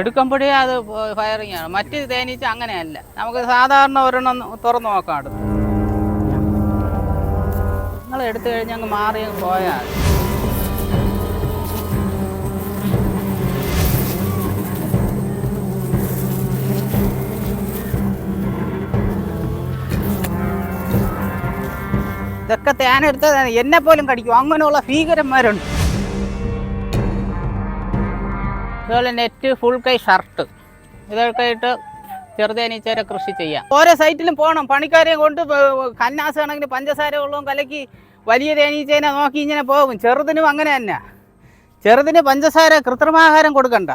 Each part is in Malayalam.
എടുക്കുമ്പോഴേ അത് ഫയറിങ് ആണ്. മറ്റ് തേനീച്ച അങ്ങനെയല്ല. നമുക്ക് സാധാരണ ഒരെണ്ണം തുറന്നു നോക്കാം അടുത്ത്. നിങ്ങൾ എടുത്തു കഴിഞ്ഞ് അങ്ങ് മാറി പോയാൽ. ഇതൊക്കെ തേനെടുത്ത് എന്നെ പോലും കടിക്കും. അങ്ങനെയുള്ള ഭീകരന്മാരുണ്ട്. അതുപോലെ നെറ്റ് ഫുൾ കൈ ഷർട്ട് ഇതൊക്കെ ഇട്ട് ചെറുതേനീച്ചേരെ കൃഷി ചെയ്യാം. ഓരോ സൈറ്റിലും പോകണം പണിക്കാരെ കൊണ്ട് കന്നാസ് കണക്കിന് പഞ്ചസാര ഉള്ളതും കലക്കി വലിയ തേനീച്ചേനെ നോക്കി ഇങ്ങനെ പോകും. ചെറുതിനും അങ്ങനെ തന്നെ. ചെറുതിന് പഞ്ചസാര കൃത്രിമാഹാരം കൊടുക്കണ്ട.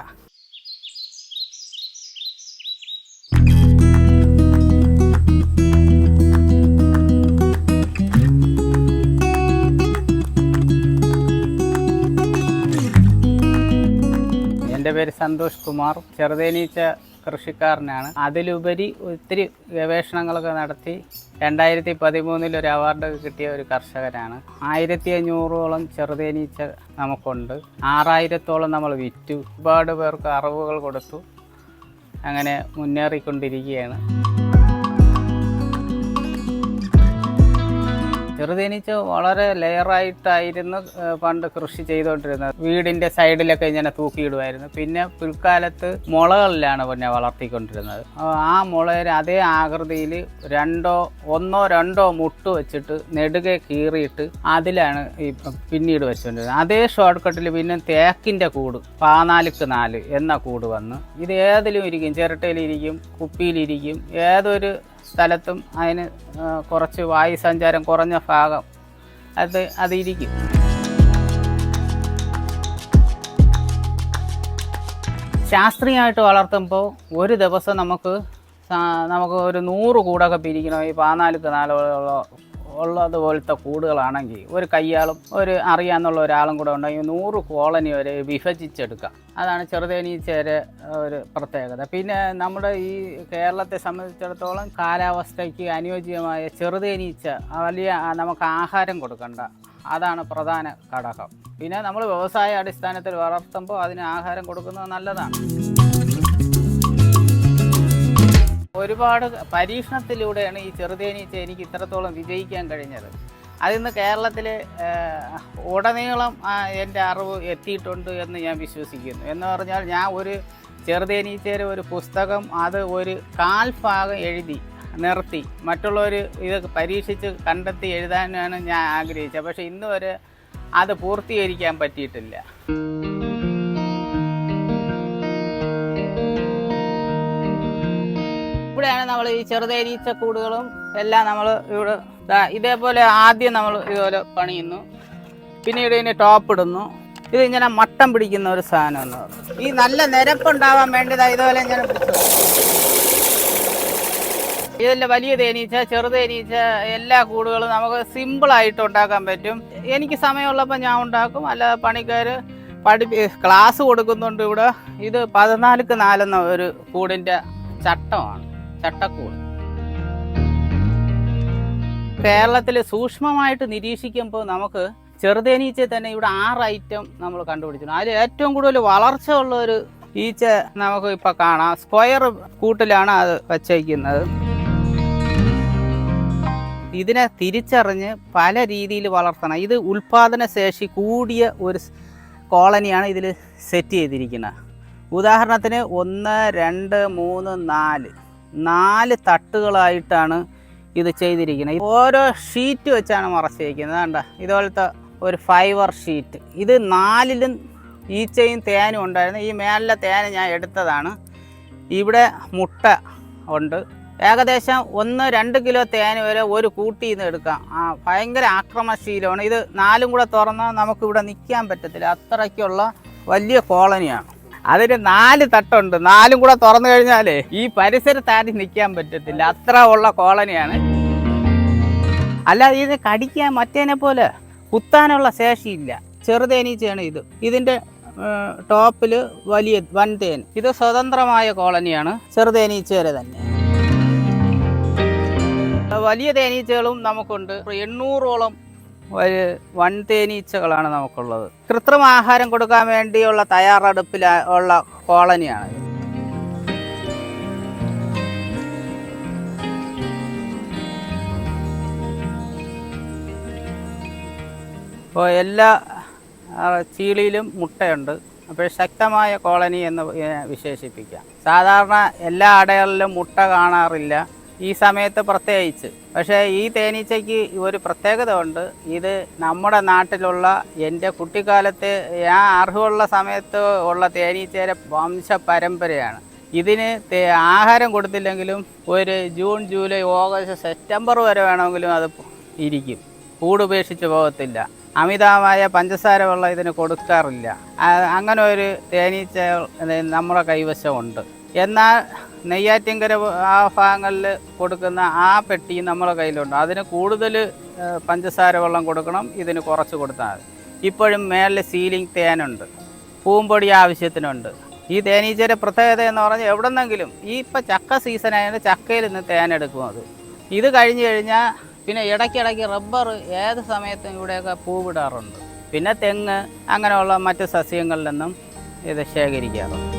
എന്റെ പേര് സന്തോഷ് കുമാർ. ചെറുതേനീച്ച കൃഷിക്കാരനാണ്. അതിലുപരി ഒത്തിരി ഗവേഷണങ്ങളൊക്കെ നടത്തി രണ്ടായിരത്തി പതിമൂന്നിൽ ഒരു അവാർഡ് കിട്ടിയ ഒരു കർഷകനാണ്. ആയിരത്തി അഞ്ഞൂറോളം ചെറുതേനീച്ച നമുക്കുണ്ട്. ആറായിരത്തോളം നമ്മൾ വിറ്റു. ഒരുപാട് പേർക്ക് അറിവുകൾ കൊടുത്തു. അങ്ങനെ മുന്നേറിക്കൊണ്ടിരിക്കുകയാണ്. ചെറുതേനീച്ച വളരെ ലെയറായിട്ടായിരുന്നു പണ്ട് കൃഷി ചെയ്തുകൊണ്ടിരുന്നത് വീടിന്റെ സൈഡിലൊക്കെ ഇങ്ങനെ തൂക്കിയിടുമായിരുന്നു. പിന്നെ പിൽക്കാലത്ത് മുളകളിലാണ് പിന്നെ വളർത്തിക്കൊണ്ടിരുന്നത്. ആ- മുളയുടെ അതേ ആകൃതിയിൽ രണ്ടോ ഒന്നോ രണ്ടോ മുട്ട് വെച്ചിട്ട് നെടുകെ കീറിയിട്ട് അതിലാണ് ഈ പിന്നീട് വെച്ചുകൊണ്ടിരുന്നത് അതേ ഷോർട്ട് കട്ടിൽ പിന്നെ തേക്കിന്റെ കൂട് പാനാലുക്ക് നാല് എന്ന കൂട് വന്ന് ഇത് ഏതിലും ഇരിക്കും. ചിരട്ടയിലിരിക്കും കുപ്പിയിലിരിക്കും. ഏതൊരു സ്ഥലത്തും അതിന് കുറച്ച് വായു സഞ്ചാരം കുറഞ്ഞ ഭാഗം അത് അതിരിക്കും. ശാസ്ത്രീയമായിട്ട് വളർത്തുമ്പോൾ ഒരു ദിവസം നമുക്ക് നമുക്ക് ഒരു നൂറ് കൂടൊക്കെ പിരിക്കണം. ഈ പാനാലുക്ക് നാലുള്ള ഉള്ളതുപോലത്തെ കൂടുകളാണെങ്കിൽ ഒരു കയ്യാളും ഒരു അറിയാന്നുള്ള ഒരാളും കൂടെ ഉണ്ടെങ്കിൽ നൂറ് കോളനി വരെ വിഭജിച്ചെടുക്കാം. അതാണ് ചെറുതേനീച്ചയുടെ ഒരു പ്രത്യേകത. പിന്നെ നമ്മുടെ ഈ കേരളത്തെ സംബന്ധിച്ചിടത്തോളം കാലാവസ്ഥയ്ക്ക് അനുയോജ്യമായ ചെറുതേനീച്ച വലിയ നമുക്ക് ആഹാരം കൊടുക്കണ്ട. അതാണ് പ്രധാന ഘടകം. പിന്നെ നമ്മൾ വ്യവസായ അടിസ്ഥാനത്തിൽ വളർത്തുമ്പോൾ അതിന് ആഹാരം കൊടുക്കുന്നത് നല്ലതാണ്. ഒരുപാട് പരീക്ഷണത്തിലൂടെയാണ് ഈ ചെറുതേനീച്ച എനിക്ക് ഇത്രത്തോളം വിജയിക്കാൻ കഴിഞ്ഞത്. അതിന്ന് കേരളത്തിൽ ഉടനീളം എന്റെ അറിവ് എത്തിയിട്ടുണ്ട് എന്ന് ഞാൻ വിശ്വസിക്കുന്നു. എന്ന് പറഞ്ഞാൽ ഞാൻ ഒരു ചെറുതേനീച്ചയുടെ ഒരു പുസ്തകം അത് ഒരു കാൽഭാഗം എഴുതി നിർത്തി. മറ്റുള്ളവർ ഇത് പരീക്ഷിച്ച് കണ്ടെത്തി എഴുതാനാണ് ഞാൻ ആഗ്രഹിച്ചത്. പക്ഷേ ഇന്നുവരെ അത് പൂർത്തീകരിക്കാൻ പറ്റിയിട്ടില്ല. ഇവിടെയാണ് നമ്മൾ ഈ ചെറുതേനീച്ച കൂടുകളും എല്ലാം നമ്മൾ ഇവിടെ ഇതേപോലെ ആദ്യം നമ്മൾ ഇതുപോലെ പണിയുന്നു. പിന്നീട് ഇതിന് ടോപ്പ് ഇടുന്നു. ഇത് ഇങ്ങനെ മട്ടം പിടിക്കുന്ന ഒരു സാധനം എന്ന് ഈ നല്ല നിരപ്പുണ്ടാവാൻ ദാ ഇതുപോലെ ഇങ്ങനെ ഇതല്ല ഇതിലെ വലിയ തേനീച്ച ചെറു തേനീച്ച എല്ലാ കൂടുകളും നമുക്ക് സിമ്പിളായിട്ട് ഉണ്ടാക്കാൻ പറ്റും. എനിക്ക് സമയമുള്ളപ്പോൾ ഞാൻ ഉണ്ടാക്കും. അല്ലാതെ പണിക്കാർ പഠി ക്ലാസ് കൊടുക്കുന്നുണ്ട് ഇവിടെ. ഇത് പതിനാലുക്ക് നാലെന്ന ഒരു കൂടിന്റെ ചട്ടമാണ്. ചട്ടക്കൂട്. കേരളത്തിൽ സൂക്ഷ്മമായിട്ട് നിരീക്ഷിക്കുമ്പോൾ നമുക്ക് ചെറുതേനീച്ച തന്നെ ഇവിടെ ആറ് ഐറ്റം നമ്മൾ കണ്ടുപിടിച്ചു അതിൽ ഏറ്റവും കൂടുതൽ വളർച്ച ഉള്ള ഒരു ഈച്ച നമുക്ക് ഇപ്പം കാണാം. സ്ക്വയർ കൂട്ടിലാണ് അത് വച്ചേക്കുന്നത്. ഇതിനെ തിരിച്ചറിഞ്ഞ് പല രീതിയിൽ വളർത്തണം. ഇത് ഉൽപാദന ശേഷി കൂടിയ ഒരു കോളനിയാണ് ഇതിൽ സെറ്റ് ചെയ്തിരിക്കുന്നത്. ഉദാഹരണത്തിന് ഒന്ന് രണ്ട് മൂന്ന് നാല്. നാല് തട്ടുകളായിട്ടാണ് ഇത് ചെയ്തിരിക്കുന്നത്. ഓരോ ഷീറ്റ് വെച്ചാണ് മറച്ചിരിക്കുന്നത് കണ്ട ഇതുപോലത്തെ ഒരു ഫൈബർ ഷീറ്റ് ഇത് നാലിലും ഈച്ചയും തേനും ഉണ്ടായിരുന്നു. ഈ മേലിലെ തേൻ ഞാൻ എടുത്തതാണ്. ഇവിടെ മുട്ട ഉണ്ട്. ഏകദേശം ഒന്ന് രണ്ട് കിലോ തേൻ വരെ ഒരു കൂട്ടിയിൽ നിന്ന് എടുക്കാം. ആ ഭയങ്കര ആക്രമണശീലമാണ്. ഇത് നാലും കൂടെ തുറന്നാൽ നമുക്കിവിടെ നിൽക്കാൻ പറ്റത്തില്ല. അത്രയ്ക്കുള്ള വലിയ കോളനിയാണ്. അതിന് നാല് തട്ടുണ്ട്. നാലും കൂടെ തുറന്നു കഴിഞ്ഞാലേ ഈ പരിസരത്ത് ആരും നിൽക്കാൻ പറ്റത്തില്ല. അത്ര ഉള്ള കോളനിയാണ്. അല്ലാതെ ഇത് കടിക്കാൻ മറ്റേനെ പോലെ കുത്താനുള്ള ശേഷിയില്ല. ചെറുതേനീച്ചയാണ് ഇത്. ഇതിന്റെ ടോപ്പിൽ വലിയ വൻതേൻ. ഇത് സ്വതന്ത്രമായ കോളനിയാണ്. ചെറുതേനീച്ചയുടെ തന്നെ. വലിയ തേനീച്ചകളും നമുക്കുണ്ട്. എണ്ണൂറോളം ഒരു വൺ തേനീച്ചകളാണ് നമുക്കുള്ളത്. കൃത്രിമ ആഹാരം കൊടുക്കാൻ വേണ്ടിയുള്ള തയ്യാറെടുപ്പിൽ ഉള്ള കോളനിയാണ് ഇപ്പോൾ എല്ലാ ചീളിയിലും മുട്ടയുണ്ട്. അപ്പോൾ ശക്തമായ കോളനി എന്ന് വിശേഷിപ്പിക്കാം. സാധാരണ എല്ലാ അടകളിലും മുട്ട കാണാറില്ല. ഈ സമയത്ത് പ്രത്യേകിച്ച്. പക്ഷേ ഈ തേനീച്ചയ്ക്ക് ഒരു പ്രത്യേകത ഉണ്ട്. ഇത് നമ്മുടെ നാട്ടിലുള്ള എന്റെ കുട്ടിക്കാലത്ത് ഞാൻ അർഹമുള്ള സമയത്ത് ഉള്ള തേനീച്ചയുടെ വംശ പരമ്പരയാണ് ഇതിന് ആഹാരം കൊടുത്തില്ലെങ്കിലും ഒരു ജൂൺ ജൂലൈ ഓഗസ്റ്റ് സെപ്റ്റംബർ വരെ വേണമെങ്കിലും അത് ഇരിക്കും. കൂടുപേക്ഷിച്ച് പോകത്തില്ല. അമിതമായ പഞ്ചസാര വെള്ളം ഇതിന് കൊടുക്കാറില്ല. അങ്ങനെ ഒരു തേനീച്ച നമ്മുടെ കൈവശമുണ്ട്. എന്നാൽ നെയ്യാറ്റിൻകര ആ ഭാഗങ്ങളിൽ കൊടുക്കുന്ന ആ പെട്ടി നമ്മളെ കയ്യിലുണ്ട്. അതിന് കൂടുതൽ പഞ്ചസാര വെള്ളം കൊടുക്കണം. ഇതിന് കുറച്ച് കൊടുത്താൽ മതി. ഇപ്പോഴും മേളിൽ സീലിംഗ് തേനുണ്ട്. പൂമ്പൊടി ആവശ്യത്തിനുണ്ട്. ഈ തേനീച്ചയുടെ പ്രത്യേകത എന്ന് പറഞ്ഞാൽ എവിടെന്നെങ്കിലും ഈ ഇപ്പം ചക്ക സീസൺ ആയതുകൊണ്ട് ചക്കയിൽ നിന്ന് തേനെടുക്കും അത്. ഇത് കഴിഞ്ഞ് കഴിഞ്ഞാൽ പിന്നെ ഇടയ്ക്കിടയ്ക്ക് റബ്ബർ ഏത് സമയത്തും ഇവിടെയൊക്കെ പൂവിടാറുണ്ട്. പിന്നെ തെങ്ങ് അങ്ങനെയുള്ള മറ്റ് സസ്യങ്ങളിൽ നിന്നും ഇത് ശേഖരിക്കാറുണ്ട്.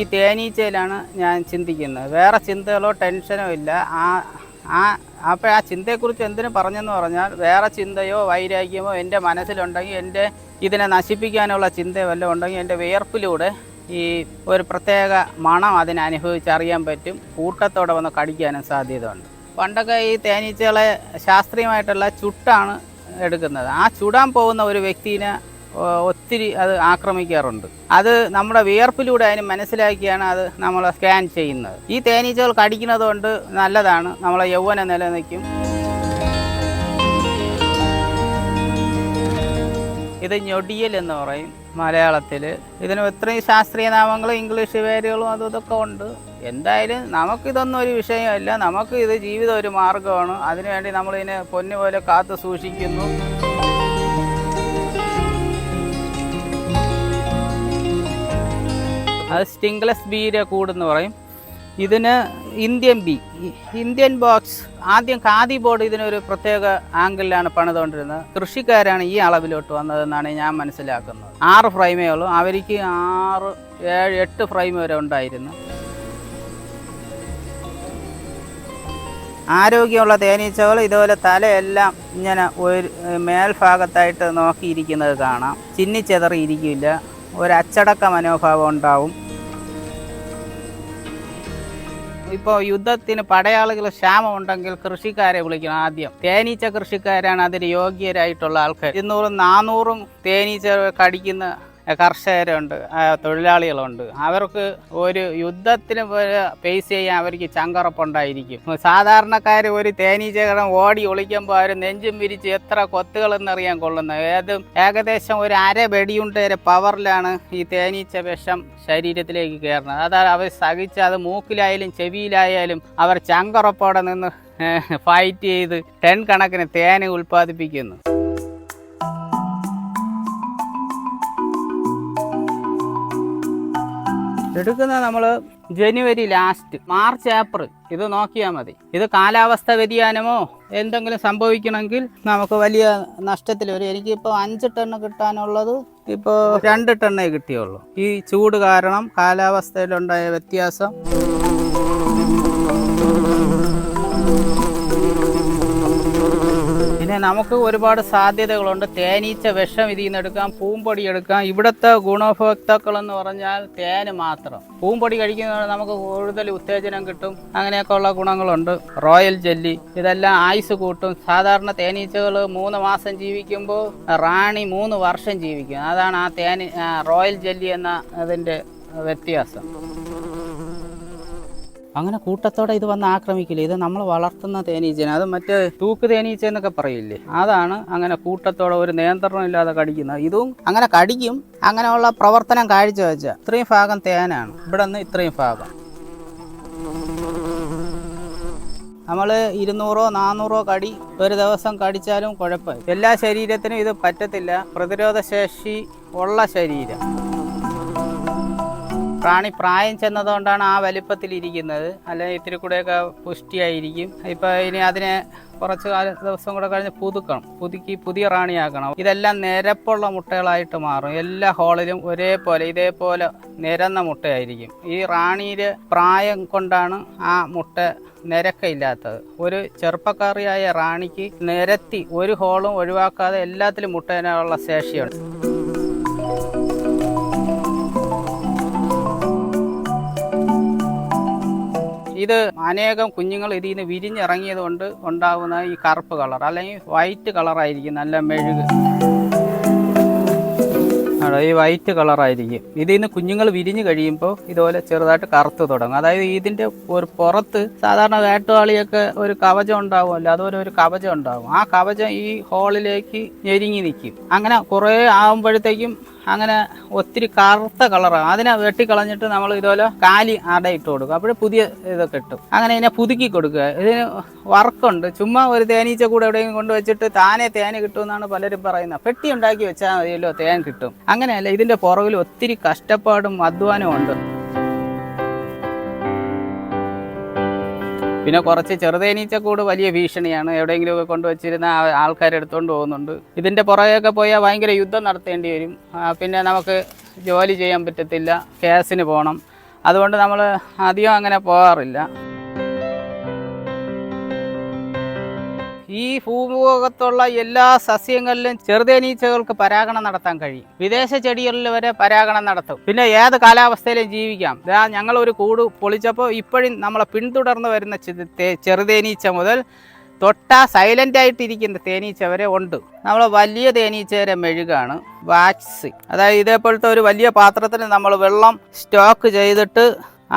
ഈ തേനീച്ചയിലാണ് ഞാൻ ചിന്തിക്കുന്നത്. വേറെ ചിന്തകളോ ടെൻഷനോ ഇല്ല. ആ ആ അപ്പോൾ ആ ചിന്തയെക്കുറിച്ച് എന്തിനു പറഞ്ഞെന്ന് പറഞ്ഞാൽ വേറെ ചിന്തയോ വൈരാഗ്യമോ എന്റെ മനസ്സിലുണ്ടെങ്കിൽ എന്റെ ഇതിനെ നശിപ്പിക്കാനുള്ള ചിന്തയോ വല്ലതും ഉണ്ടെങ്കിൽ എന്റെ വിയർപ്പിലൂടെ ഈ ഒരു പ്രത്യേക മണം അതിനെ അനുഭവിച്ചറിയാൻ പറ്റും. കൂട്ടത്തോടെ വന്ന് കടിക്കാനും സാധ്യതയുണ്ട്. പണ്ടൊക്കെ ഈ തേനീച്ചകളെ ശാസ്ത്രീയമായിട്ടുള്ള ചുട്ടാണ് എടുക്കുന്നത്. ആ ചുടാൻ പോകുന്ന ഒരു വ്യക്തിനെ ഒത്തിരി അത് ആക്രമിക്കാറുണ്ട്. അത് നമ്മുടെ വിയർപ്പിലൂടെ അതിന് മനസ്സിലാക്കിയാണ് അത് നമ്മൾ സ്കാൻ ചെയ്യുന്നത്. ഈ തേനീച്ചകൾ കടിക്കുന്നത് കൊണ്ട് നല്ലതാണ്. നമ്മളെ യൗവനം നിലനിൽക്കും. ഇത് ഞൊടിയൽ എന്ന് പറയും മലയാളത്തിൽ. ഇതിന് ഇത്രയും ശാസ്ത്രീയ നാമങ്ങളും ഇംഗ്ലീഷ് പേരുകളും അതും ഇതൊക്കെ ഉണ്ട്. എന്തായാലും നമുക്കിതൊന്നും ഒരു വിഷയമല്ല. നമുക്ക് ഇത് ജീവിതം ഒരു മാർഗമാണ് അതിനുവേണ്ടി നമ്മളിതിനെ പൊന്നുപോലെ കാത്തു സൂക്ഷിക്കുന്നു അത് സ്റ്റിംഗ്ലെസ് ബീരെ കൂടെന്ന് പറയും. ഇതിന് ഇന്ത്യൻ ബി ഇന്ത്യൻ ബോക്സ് ആദ്യം ഖാദി ബോർഡ് ഇതിനൊരു പ്രത്യേക ആംഗിളിലാണ് പണിതുകൊണ്ടിരുന്നത്. കൃഷിക്കാരാണ് ഈ അളവിലോട്ട് വന്നതെന്നാണ് ഞാൻ മനസ്സിലാക്കുന്നത്. ആറ് ഫ്രെയിമേ ഉള്ളൂ. അവർക്ക് ആറ് ഏഴ് എട്ട് ഫ്രെയിം വരെ ഉണ്ടായിരുന്നു. ആരോഗ്യമുള്ള തേനീച്ചകൾ ഇതുപോലെ തലയെല്ലാം ഇങ്ങനെ ഒരു മേൽഭാഗത്തായിട്ട് നോക്കിയിരിക്കുന്നത് കാണാം. ചിന്നിച്ചെതറിയിരിക്കില്ല ഒരു അച്ചടക്ക മനോഭാവം ഉണ്ടാവും. ഇപ്പോൾ യുദ്ധത്തിന് പടയാളികൾ ക്ഷാമം ഉണ്ടെങ്കിൽ കൃഷിക്കാരെ വിളിക്കണം ആദ്യം. തേനീച്ച കൃഷിക്കാരാണ് അതിന് യോഗ്യരായിട്ടുള്ള ആൾക്കാർ ഇരുന്നൂറും നാനൂറും തേനീച്ച കടിക്കുന്ന കർഷകരുണ്ട് തൊഴിലാളികളുണ്ട്. അവർക്ക് ഒരു യുദ്ധത്തിന് ഫേസ് ചെയ്യാൻ അവർക്ക് ചങ്കറപ്പുണ്ടായിരിക്കും. സാധാരണക്കാർ ഒരു തേനീച്ചകടം ഓടി ഒളിക്കുമ്പോൾ അവർ നെഞ്ചും വിരിച്ച് എത്ര കൊത്തുകളെന്നറിയാൻ കൊള്ളുന്നത്? ഏത് ഏകദേശം ഒരു അര വെടിയുണ്ട വരെ പവറിലാണ് ഈ തേനീച്ച വിഷം ശരീരത്തിലേക്ക് കയറുന്നത്. അതാ അവർ സഹിച്ച് അത് മൂക്കിലായാലും ചെവിയിലായാലും അവർ ചങ്കറപ്പോടെ നിന്ന് ഫൈറ്റ് ചെയ്ത് ടെൻ കണക്കിന് തേന് ഉൽപ്പാദിപ്പിക്കുന്നു. എടുക്കുന്നത് നമ്മൾ ജനുവരി ലാസ്റ്റ് മാർച്ച് ഏപ്രിൽ. ഇത് നോക്കിയാൽ മതി. ഇത് കാലാവസ്ഥ വ്യതിയാനമോ എന്തെങ്കിലും സംഭവിക്കണമെങ്കിൽ നമുക്ക് വലിയ നഷ്ടത്തിൽ വരും. എനിക്കിപ്പോൾ അഞ്ച് ടണ്ണ് കിട്ടാനുള്ളത് ഇപ്പോൾ രണ്ട് ടണ്ണേ കിട്ടിയുള്ളൂ. ഈ ചൂട് കാരണം കാലാവസ്ഥയിലുണ്ടായ വ്യത്യാസം. നമുക്ക് ഒരുപാട് സാധ്യതകളുണ്ട്. തേനീച്ച വിഷം ഇതിൽ നിന്ന് എടുക്കാം പൂമ്പൊടി എടുക്കാം. ഇവിടുത്തെ ഗുണഭോക്താക്കൾ എന്ന് പറഞ്ഞാൽ തേന് മാത്രം. പൂമ്പൊടി കഴിക്കുന്നതുകൊണ്ട് നമുക്ക് കൂടുതൽ ഉത്തേജനം കിട്ടും. അങ്ങനെയൊക്കെ ഉള്ള ഗുണങ്ങളുണ്ട്. റോയൽ ജെല്ലി ഇതെല്ലാം ആയുസ് കൂട്ടും. സാധാരണ തേനീച്ചകൾ മൂന്ന് മാസം ജീവിക്കുമ്പോൾ റാണി മൂന്ന് വർഷം ജീവിക്കും. അതാണ് ആ തേൻ റോയൽ ജെല്ലി എന്ന അതിന്റെ വ്യത്യാസം. അങ്ങനെ കൂട്ടത്തോടെ ഇത് വന്ന് ആക്രമിക്കില്ല? ഇത് നമ്മൾ വളർത്തുന്ന തേനീച്ചയാണ് അത് മറ്റേ തൂക്ക് തേനീച്ച എന്നൊക്കെ പറയില്ലേ? അതാണ് അങ്ങനെ കൂട്ടത്തോടെ ഒരു നിയന്ത്രണമില്ലാതെ കടിക്കുന്നത്. ഇതും അങ്ങനെ കടിക്കും. അങ്ങനെയുള്ള പ്രവർത്തനം കാഴ്ചവെച്ച ഇത്രയും ഭാഗം തേനാണ്. ഇവിടെ നിന്ന് ഇത്രയും ഭാഗം. നമ്മൾ ഇരുന്നൂറോ നാനൂറോ കടി ഒരു ദിവസം കടിച്ചാലും കുഴപ്പമില്ല. എല്ലാ ശരീരത്തിനും ഇത് പറ്റത്തില്ല. പ്രതിരോധ ശേഷി ഉള്ള ശരീരം. റാണി പ്രായം ചെന്നതുകൊണ്ടാണ് ആ വലിപ്പത്തിൽ ഇരിക്കുന്നത്. അല്ലെ ഇത്തിരി കൂടെയൊക്കെ പുഷ്ടിയായിരിക്കും. ഇപ്പൊ ഇനി അതിനെ കുറച്ച് ദിവസം കൂടെ കഴിഞ്ഞ് പുതുക്കണം. പുതുക്കി പുതിയ റാണിയാക്കണം. ഇതെല്ലാം നിരപ്പുള്ള മുട്ടകളായിട്ട് മാറും. എല്ലാ ഹോളിലും ഒരേപോലെ ഇതേപോലെ നിരന്ന മുട്ടയായിരിക്കും. ഈ റാണിയുടെ പ്രായം കൊണ്ടാണ് ആ മുട്ട നിരക്കയില്ലാത്തത്. ഒരു ചെറുപ്പക്കാരിയായ റാണിക്ക് നിരത്തി ഒരു ഹോളും ഒഴിവാക്കാതെ എല്ലാത്തിലും മുട്ടേനുള്ള ശേഷിയുണ്ട്. ഇത് അനേകം കുഞ്ഞുങ്ങൾ ഇതിൽ നിന്ന് വിരിഞ്ഞിറങ്ങിയത് കൊണ്ട് ഉണ്ടാകുന്ന ഈ കറുപ്പ് കളർ അല്ലെങ്കിൽ വൈറ്റ് കളർ ആയിരിക്കും നല്ല മെഴുക്. ഈ വൈറ്റ് കളറായിരിക്കും ഇതിൽ നിന്ന് കുഞ്ഞുങ്ങൾ വിരിഞ്ഞു കഴിയുമ്പോൾ ഇതുപോലെ ചെറുതായിട്ട് കറുത്ത് തുടങ്ങും. അതായത് ഇതിന്റെ ഒരു പുറത്ത് സാധാരണ വേട്ടുവാളിയൊക്കെ ഒരു കവചം ഉണ്ടാവുമല്ലോ അതുപോലെ ഒരു കവചം ഉണ്ടാവും ആ കവചം ഈ ഹോളിലേക്ക് ഞെരിങ്ങി നിൽക്കും. അങ്ങനെ കുറേ ആകുമ്പോഴത്തേക്കും അങ്ങനെ ഒത്തിരി കറുത്ത കളറാണ് അതിനെ വെട്ടിക്കളഞ്ഞിട്ട് നമ്മൾ ഇതുപോലെ കാലി അടയിട്ട് കൊടുക്കും. അപ്പോൾ പുതിയ ഇതൊക്കെ ഇട്ടു അങ്ങനെ ഇതിനെ പുതുക്കി കൊടുക്കുക. ഇതിന് വർക്കുണ്ട്. ചുമ്മാ ഒരു തേനീച്ച കൂടെ എവിടെയെങ്കിലും കൊണ്ടുവച്ചിട്ട് താനേ തേന് കിട്ടുമെന്നാണ് പലരും പറയുന്നത്. പെട്ടി ഉണ്ടാക്കി വെച്ചാൽ മതിയല്ലോ തേൻ കിട്ടും. അങ്ങനെയല്ല ഇതിന്റെ പുറകിൽ ഒത്തിരി കഷ്ടപ്പാടും അധ്വാനവും ഉണ്ട്. പിന്നെ കുറച്ച് ചെറുതേനീച്ചക്കൂട് വലിയ ഭീഷണിയാണ്. എവിടെയെങ്കിലുമൊക്കെ കൊണ്ടുവച്ചിരുന്ന ആൾക്കാർ എടുത്തുകൊണ്ട് പോകുന്നുണ്ട്. ഇതിന്റെ പുറകെയൊക്കെ പോയാൽ ഭയങ്കര യുദ്ധം നടത്തേണ്ടി വരും. പിന്നെ നമുക്ക് ജോലി ചെയ്യാൻ പറ്റത്തില്ല. കേസിന് പോകണം അതുകൊണ്ട് നമ്മൾ അധികം അങ്ങനെ പോകാറില്ല. ഈ ഭൂമുഖത്തുള്ള എല്ലാ സസ്യങ്ങളിലും ചെറുതേനീച്ചകൾക്ക് പരാഗണം നടത്താൻ കഴിയും. വിദേശ ചെടികളിൽ വരെ പരാഗണം നടത്തും. പിന്നെ ഏത് കാലാവസ്ഥയിലും ജീവിക്കാം. ഞങ്ങൾ ഒരു കൂട് പൊളിച്ചപ്പോൾ ഇപ്പോഴും നമ്മളെ പിന്തുടർന്ന് വരുന്ന ചെറുതേനീച്ച മുതൽ തൊട്ട സൈലന്റ് ആയിട്ടിരിക്കുന്ന തേനീച്ച വരെ ഉണ്ട്. നമ്മൾ വലിയ തേനീച്ചയുടെ മെഴുകാണ് വാക്സ് അതായത് ഇതേപോലത്തെ ഒരു വലിയ പാത്രത്തിൽ നമ്മൾ വെള്ളം സ്റ്റോക്ക് ചെയ്തിട്ട്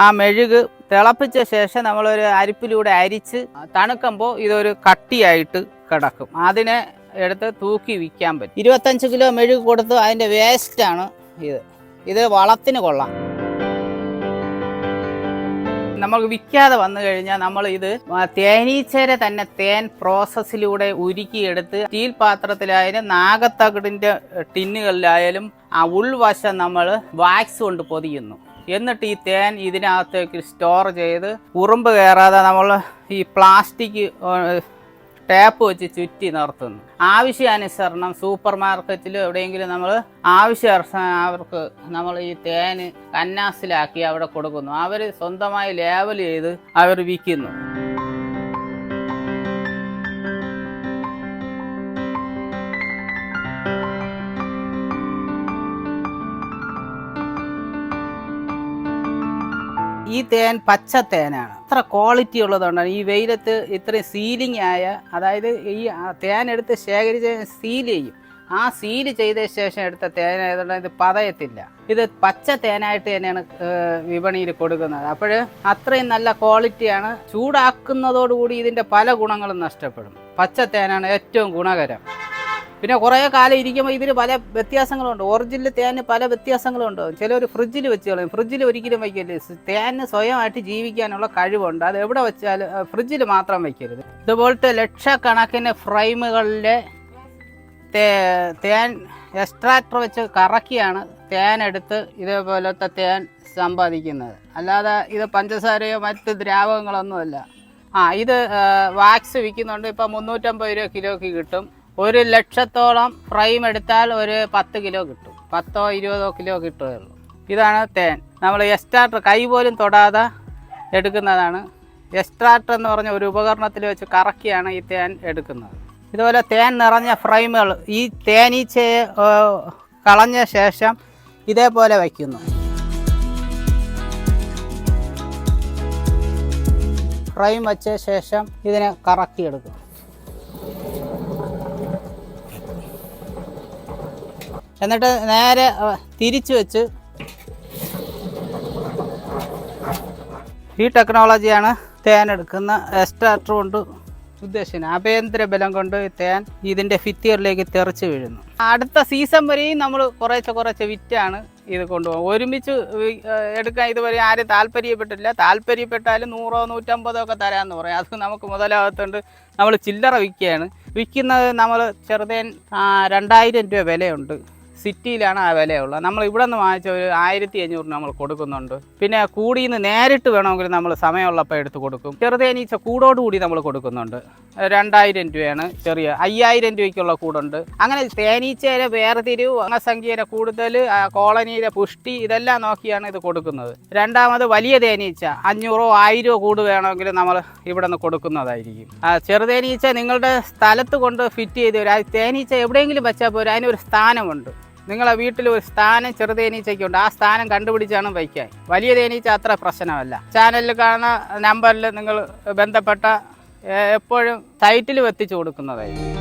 ആ മെഴുക് തിളപ്പിച്ച ശേഷം നമ്മളൊരു അരിപ്പിലൂടെ അരിച്ച് തണുക്കുമ്പോൾ ഇതൊരു കട്ടിയായിട്ട് കിടക്കും. അതിനെ എടുത്ത് തൂക്കി വിൽക്കാൻ പറ്റും. ഇരുപത്തഞ്ച് കിലോ മെഴുക് കൊടുത്ത് അതിന്റെ വേസ്റ്റാണ് ഇത്. ഇത് വളത്തിന് കൊള്ളാം. നമുക്ക് വിൽക്കാതെ വന്നു കഴിഞ്ഞാൽ നമ്മൾ ഇത് തേനീച്ചരെ തന്നെ തേൻ പ്രോസസ്സിലൂടെ ഉരുക്കിയെടുത്ത് സ്റ്റീൽ പാത്രത്തിലായാലും നാഗത്തകിടിന്റെ ടിന്നുകളിലായാലും ആ ഉൾവശം നമ്മൾ വാക്സ് കൊണ്ട് പൊതിയുന്നു. എന്നിട്ട് ഈ തേൻ ഇതിനകത്തേക്ക് സ്റ്റോർ ചെയ്ത് ഉറുമ്പ് കയറാതെ നമ്മൾ ഈ പ്ലാസ്റ്റിക് ടാപ്പ് വെച്ച് ചുറ്റി നിർത്തുന്നു. ആവശ്യാനുസരണം സൂപ്പർ മാർക്കറ്റിൽ എവിടെയെങ്കിലും നമ്മൾ ആവശ്യം അവർക്ക് നമ്മൾ ഈ തേൻ കന്നാസിലാക്കി അവിടെ കൊടുക്കുന്നു. അവർ സ്വന്തമായി ലേബൽ ചെയ്ത് അവർ വിൽക്കുന്നു. ഈ തേൻ പച്ച തേനാണ്. അത്ര ക്വാളിറ്റി ഉള്ളതുകൊണ്ടാണ് ഈ വെയിലത്ത് ഇത്രയും സീലിംഗ് ആയ അതായത് ഈ തേൻ എടുത്ത് ശേഖരിച്ച് സീൽ ചെയ്യും. ആ സീൽ ചെയ്ത ശേഷം എടുത്ത തേൻ ആയതുകൊണ്ട് ഇത് പതയത്തില്ല. ഇത് പച്ച തേനായിട്ട് തന്നെയാണ് വിപണിയിൽ കൊടുക്കുന്നത്. അപ്പോൾ അത്രയും നല്ല ക്വാളിറ്റിയാണ് ചൂടാക്കുന്നതോടുകൂടി ഇതിന്റെ പല ഗുണങ്ങളും നഷ്ടപ്പെടും. പച്ച തേനാണ് ഏറ്റവും ഗുണകരം. പിന്നെ കുറേ കാലം ഇരിക്കുമ്പോൾ ഇതിന് പല വ്യത്യാസങ്ങളുണ്ട്. ഒറിജിനൽ തേന് പല വ്യത്യാസങ്ങളുണ്ട്. ചിലർ ഫ്രിഡ്ജിൽ വെച്ച് കളയും. ഫ്രിഡ്ജിൽ ഒരിക്കലും വയ്ക്കരുത് തേന് സ്വയമായിട്ട് ജീവിക്കാനുള്ള കഴിവുണ്ട്. അത് എവിടെ വെച്ചാലും ഫ്രിഡ്ജിൽ മാത്രം വയ്ക്കരുത് ഇതുപോലത്തെ ലക്ഷക്കണക്കിന് ഫ്രെയിമുകളിലെ തേൻ എക്സ്ട്രാക്ടർ വെച്ച് കറക്കിയാണ് തേൻ എടുത്ത് ഇതേപോലത്തെ തേൻ സമ്പാദിക്കുന്നത്. അല്ലാതെ ഇത് പഞ്ചസാരയോ മറ്റ് ദ്രാവകങ്ങളൊന്നുമല്ല. ആ ഇത് വാക്സ് വിൽക്കുന്നുണ്ട്. ഇപ്പം മുന്നൂറ്റമ്പത് രൂപ കിലോയ്ക്ക് കിട്ടും. ഒരു ലക്ഷത്തോളം ഫ്രെയിം എടുത്താൽ ഒരു പത്ത് കിലോ കിട്ടും. പത്തോ ഇരുപതോ കിലോ കിട്ടുകയുള്ളൂ. ഇതാണ് തേൻ. നമ്മൾ എക്സ്ട്രാക്ടർ കൈ പോലും തൊടാതെ എടുക്കുന്നതാണ്. എക്സ്ട്രാക്ടർ എന്ന് പറഞ്ഞ ഒരു ഉപകരണത്തിൽ വെച്ച് കറക്കിയാണ് ഈ തേൻ എടുക്കുന്നത്. ഇതുപോലെ തേൻ നിറഞ്ഞ ഫ്രെയിമുകൾ ഈ തേനീച്ചയെ കളഞ്ഞ ശേഷം ഇതേപോലെ വയ്ക്കുന്നു. ഫ്രെയിം വച്ച ശേഷം ഇതിനെ കറക്കിയെടുക്കും. എന്നിട്ട് നേരെ തിരിച്ചു വെച്ച്. ഈ ടെക്നോളജിയാണ് തേൻ എടുക്കുന്ന എക്സ്ട്രാക്ടർ കൊണ്ട് ഉദ്ദേശിക്കുന്നത്. ആഭ്യന്തര ബലം കൊണ്ട് തേൻ ഇതിന്റെ ഫിത്തിയറിലേക്ക് തെറിച്ച് വീഴുന്നു. അടുത്ത സീസൺ വരെയും നമ്മൾ കുറേശ്ശെ കുറേശ്ശെ വിറ്റാണ് ഇത് കൊണ്ടുപോകും ഒരുമിച്ച് എടുക്കാൻ ഇതുവരെ ആരും താല്പര്യപ്പെട്ടില്ല. താല്പര്യപ്പെട്ടാലും നൂറോ നൂറ്റമ്പതോ ഒക്കെ തരാമെന്ന് പറയും. അത് നമുക്ക് മുതലാകത്തുണ്ട് നമ്മൾ ചില്ലറ വിൽക്കുകയാണ്. വിൽക്കുന്നത് നമ്മൾ ചെറുതേൻ രണ്ടായിരം രൂപ വിലയുണ്ട്. സിറ്റിയിലാണ് ആ വിലയുള്ളത്. നമ്മൾ ഇവിടെ നിന്ന് വാങ്ങിച്ച ഒരു ആയിരത്തി അഞ്ഞൂറിന് നമ്മൾ കൊടുക്കുന്നുണ്ട്. പിന്നെ കൂടിയിൽ നിന്ന് നേരിട്ട് വേണമെങ്കിൽ നമ്മൾ സമയമുള്ളപ്പോൾ എടുത്ത് കൊടുക്കും. ചെറുതേനീച്ച കൂടോട് കൂടി നമ്മൾ കൊടുക്കുന്നുണ്ട്. രണ്ടായിരം രൂപയാണ് ചെറിയ അയ്യായിരം രൂപയ്ക്കുള്ള കൂടുണ്ട്. അങ്ങനെ തേനീച്ചയുടെ വേർതിരിവ് അംഗസംഖ്യയുടെ കൂടുതൽ കോളനിയുടെ പുഷ്ടി ഇതെല്ലാം നോക്കിയാണ് ഇത് കൊടുക്കുന്നത്. രണ്ടാമത് വലിയ തേനീച്ച അഞ്ഞൂറോ ആയിരമോ കൂട് വേണമെങ്കിൽ നമ്മൾ ഇവിടെ നിന്ന് കൊടുക്കുന്നതായിരിക്കും. ചെറുതേനീച്ച നിങ്ങളുടെ സ്ഥലത്ത് കൊണ്ട് ഫിറ്റ് ചെയ്ത് തേനീച്ച എവിടെയെങ്കിലും വെച്ചാൽ പോരും അതിനൊരു സ്ഥാനമുണ്ട്. നിങ്ങളെ വീട്ടിൽ ഒരു സ്ഥാനം ചെറുതേനീച്ചയ്ക്കുണ്ട് ആ സ്ഥാനം കണ്ടുപിടിച്ചാണ് വയ്ക്കാൻ വലിയ തേനീച്ച അത്ര പ്രശ്നമല്ല. ചാനലിൽ കാണുന്ന നമ്പറിൽ നിങ്ങൾ ബന്ധപ്പെട്ട എപ്പോഴും സൈറ്റിൽ എത്തിച്ചു കൊടുക്കുന്നതായിരിക്കും.